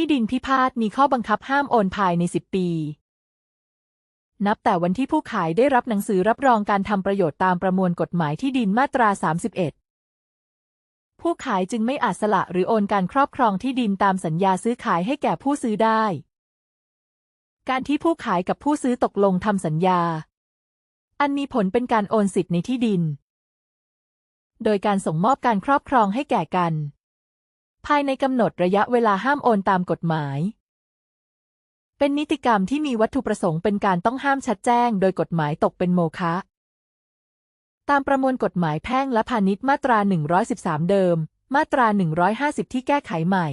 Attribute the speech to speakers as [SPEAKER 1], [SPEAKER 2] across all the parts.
[SPEAKER 1] ที่ดินพิพาทมีข้อบังคับห้ามโอนภายใน 10 ปี นับแต่วันที่ผู้ขายได้รับหนังสือรับรองการทำประโยชน์ตามประมวลกฎหมายที่ดินมาตรา 31 ผู้ขายจึงไม่อาจสละหรือโอนการครอบครองที่ดินตามสัญญาซื้อขายให้แก่ผู้ซื้อได้ การที่ผู้ขายกับผู้ซื้อตกลงทำสัญญา อันมีผลเป็นการโอนสิทธิ์ในที่ดิน โดยการส่งมอบการครอบครองให้แก่กัน ภายในกำหนดระยะเวลาห้ามโอนตามกฎหมาย เป็นนิติกรรมที่มีวัตถุประสงค์เป็นการต้องห้ามชัดแจ้ง โดยกฎหมายตกเป็นโมฆะ ตามประมวลกฎหมายแพ่งและพาณิชย์มาตรา 113 เดิม มาตรา 150 ที่แก้ไขใหม่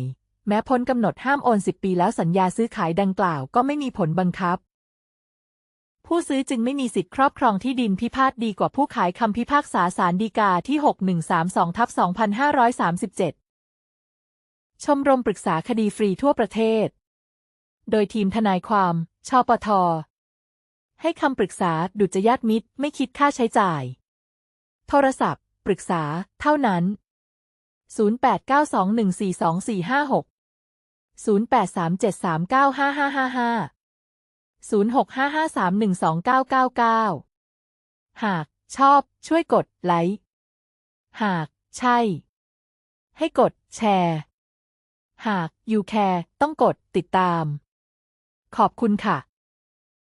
[SPEAKER 1] แม้พ้นกำหนดห้ามโอน 10 ปีแล้วสัญญาซื้อขายดังกล่าวก็ไม่มีผลบังคับ ผู้ซื้อจึงไม่มีสิทธิครอบครองที่ดินพิพาทดีกว่าผู้ขายคำพิพากษาศาลฎีกาที่ 6132ทับ2537 ชมรมปรึกษาคดีฟรีทั่วประเทศ โดยทีมทนายความชปท ให้คำปรึกษาดุจยาติมิตร ไม่คิดค่าใช้จ่าย โทรศัพท์ ปรึกษา เท่านั้น 0892142456 0837395555 0655312999 หากชอบ ช่วยกดไลค์ หากใช่ ให้กดแชร์ หาก you care ต้องกดติดตาม ขอบคุณค่ะ